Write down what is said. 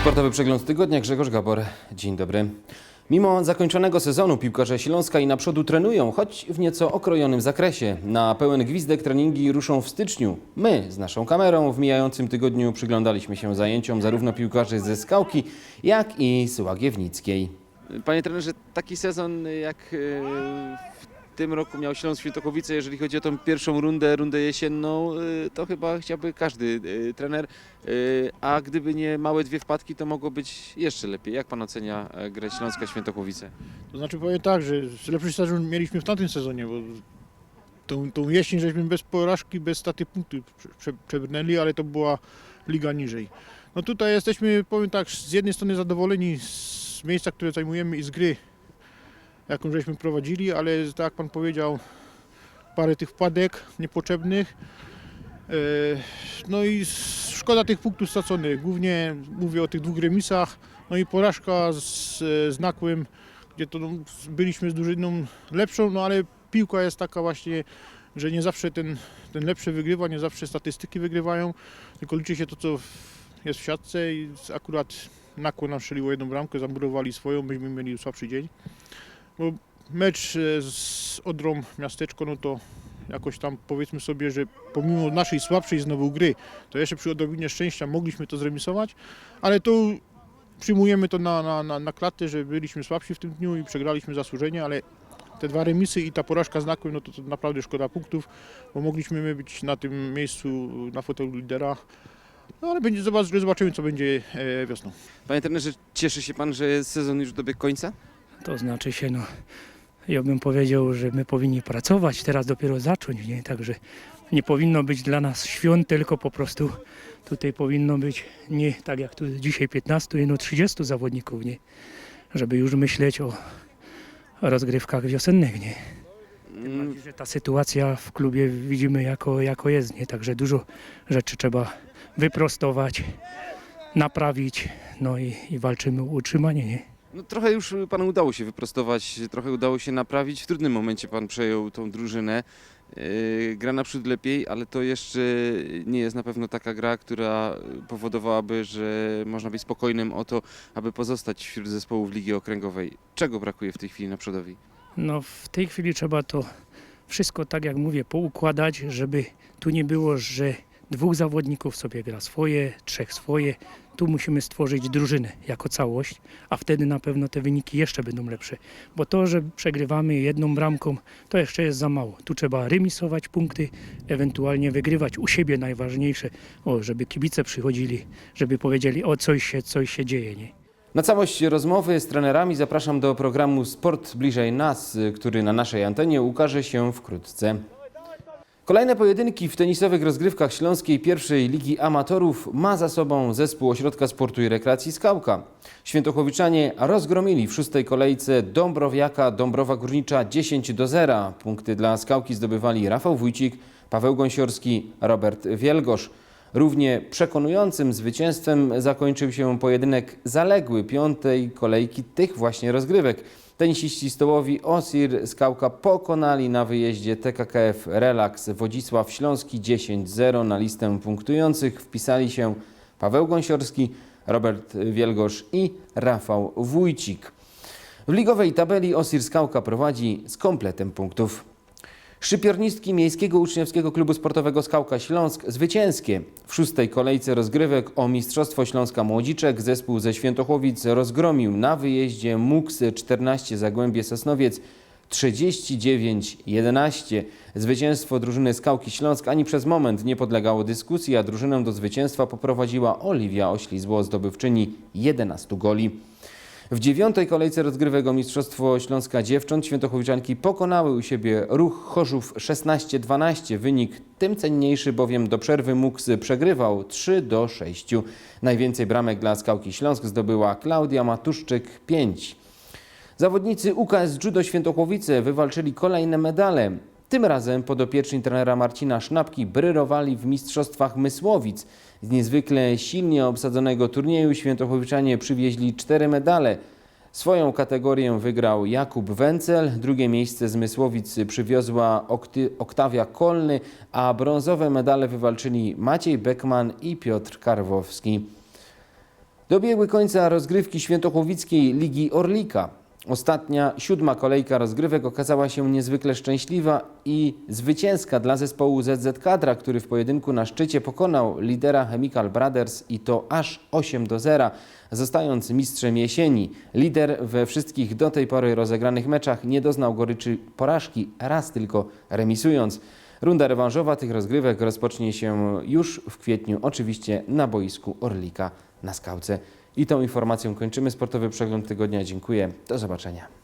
Sportowy przegląd tygodnia Grzegorz Gabor. Dzień dobry. Mimo zakończonego sezonu piłkarze Śląska i naprzód trenują, choć w nieco okrojonym zakresie. Na pełen gwizdek treningi ruszą w styczniu. My z naszą kamerą w mijającym tygodniu przyglądaliśmy się zajęciom zarówno piłkarzy ze Skałki, jak i z Łagiewnickiej. Panie trenerze, taki sezon jak e, w tym roku miał Śląsk Świętochowice, jeżeli chodzi o tą pierwszą rundę, rundę jesienną, e, to chyba chciałby każdy e, trener, E, a gdyby nie małe dwie wpadki, to mogło być jeszcze lepiej. Jak pan ocenia e, grę Śląska Świętochowice? To znaczy powiem tak, że lepszy sezon mieliśmy w tamtym sezonie, bo tą, tą jesień żeśmy bez porażki, bez staty prze, przebrnęli, ale to była liga niżej. No tutaj jesteśmy, powiem tak, z jednej strony zadowoleni z miejsca, które zajmujemy i z gry, jaką żeśmy prowadzili, ale tak jak Pan powiedział, parę tych wpadek niepotrzebnych. E, No i szkoda tych punktów straconych. Głównie mówię o tych dwóch remisach, no i porażka z, z Nakłem, gdzie to no, byliśmy z drużyną lepszą, no ale piłka jest taka właśnie, że nie zawsze ten, ten lepszy wygrywa, nie zawsze statystyki wygrywają, tylko liczy się to, co jest w siatce i akurat Nakło nam strzeliło jedną bramkę, zamurowali swoją, myśmy mieli słabszy dzień. Bo mecz e, z Odrą Miasteczko, no to jakoś tam powiedzmy sobie, że pomimo naszej słabszej znowu gry, to jeszcze przy odrobinie szczęścia mogliśmy to zremisować, ale to przyjmujemy to na, na, na, na klatę, że byliśmy słabsi w tym dniu i przegraliśmy zasłużenie, ale te dwa remisy i ta porażka z Nakłem, no to, to naprawdę szkoda punktów, bo mogliśmy my być na tym miejscu na fotelu lidera. No ale będzie, zobacz, zobaczymy, co będzie e, wiosną. Panie trenerze, cieszy się pan, że sezon już dobiegł końca? To znaczy się, no, ja bym powiedział, że my powinni pracować, teraz dopiero zacząć, nie? Także nie powinno być dla nas świąt, tylko po prostu tutaj powinno być nie tak jak tu dzisiaj 15, no 30 zawodników, nie? Żeby już myśleć o rozgrywkach wiosennych, nie? Tym bardziej, że ta sytuacja w klubie widzimy jako, jako jest, nie? Także dużo rzeczy trzeba wyprostować, naprawić, no i, i walczymy o utrzymanie, nie? No, trochę już panu udało się wyprostować, trochę udało się naprawić. W trudnym momencie pan przejął tą drużynę. Yy, gra naprzód lepiej, ale to jeszcze nie jest na pewno taka gra, która powodowałaby, że można być spokojnym o to, aby pozostać wśród zespołów Ligi Okręgowej. Czego brakuje w tej chwili naprzodowi? No w tej chwili trzeba to wszystko, tak jak mówię, poukładać, żeby tu nie było, że dwóch zawodników sobie gra swoje, trzech swoje. Tu musimy stworzyć drużynę jako całość, a wtedy na pewno te wyniki jeszcze będą lepsze. Bo to, że przegrywamy jedną bramką, to jeszcze jest za mało. Tu trzeba remisować punkty, ewentualnie wygrywać u siebie najważniejsze, o, żeby kibice przychodzili, żeby powiedzieli, o coś się, coś się dzieje, nie? Na całość rozmowy z trenerami zapraszam do programu Sport Bliżej Nas, który na naszej antenie ukaże się wkrótce. Kolejne pojedynki w tenisowych rozgrywkach Śląskiej pierwszej Ligi Amatorów ma za sobą zespół Ośrodka Sportu i Rekreacji Skałka. Świętochowiczanie rozgromili w szóstej kolejce Dąbrowiaka Dąbrowa Górnicza 10 do 0. Punkty dla Skałki zdobywali Rafał Wójcik, Paweł Gąsiorski, Robert Wielgosz. Równie przekonującym zwycięstwem zakończył się pojedynek zaległy piątej kolejki tych właśnie rozgrywek. Tenisiści stołowi Osir Skałka pokonali na wyjeździe TKKF Relax Wodzisław Śląski 10-0. Na listę punktujących wpisali się Paweł Gąsiorski, Robert Wielgosz i Rafał Wójcik. W ligowej tabeli Osir Skałka prowadzi z kompletem punktów. Szczypiornistki Miejskiego Uczniowskiego Klubu Sportowego Skałka Śląsk zwycięskie. W szóstej kolejce rozgrywek o Mistrzostwo Śląska Młodziczek zespół ze Świętochłowic rozgromił na wyjeździe MUKS 14 Zagłębie Sosnowiec 39-11. Zwycięstwo drużyny Skałki Śląsk ani przez moment nie podlegało dyskusji, a drużynę do zwycięstwa poprowadziła Oliwia Oślizło, zdobywczyni 11 goli. W dziewiątej kolejce rozgrywek o Mistrzostwo Śląska Dziewcząt Świętochowiczanki pokonały u siebie ruch Chorzów 16-12. Wynik tym cenniejszy, bowiem do przerwy MUKS przegrywał 3 do 6. Najwięcej bramek dla Skałki Śląsk zdobyła Klaudia Matuszczyk 5. Zawodnicy UKS Judo Świętochłowice wywalczyli kolejne medale. Tym razem podopieczni trenera Marcina Sznapki bryrowali w Mistrzostwach Mysłowic. Z niezwykle silnie obsadzonego turnieju Świętochłowiczanie przywieźli cztery medale. Swoją kategorię wygrał Jakub Wencel, drugie miejsce z Mysłowic przywiozła Okty- Oktawia Kolny, a brązowe medale wywalczyli Maciej Beckman i Piotr Karwowski. Dobiegły końca rozgrywki świętochłowickiej Ligi Orlika. Ostatnia, siódma kolejka rozgrywek okazała się niezwykle szczęśliwa i zwycięska dla zespołu ZZ Kadra, który w pojedynku na szczycie pokonał lidera Chemical Brothers i to aż 8 do 0, zostając mistrzem jesieni. Lider we wszystkich do tej pory rozegranych meczach nie doznał goryczy porażki, raz tylko remisując. Runda rewanżowa tych rozgrywek rozpocznie się już w kwietniu, oczywiście na boisku Orlika na Skałce. I tą informacją kończymy sportowy przegląd tygodnia. Dziękuję. Do zobaczenia.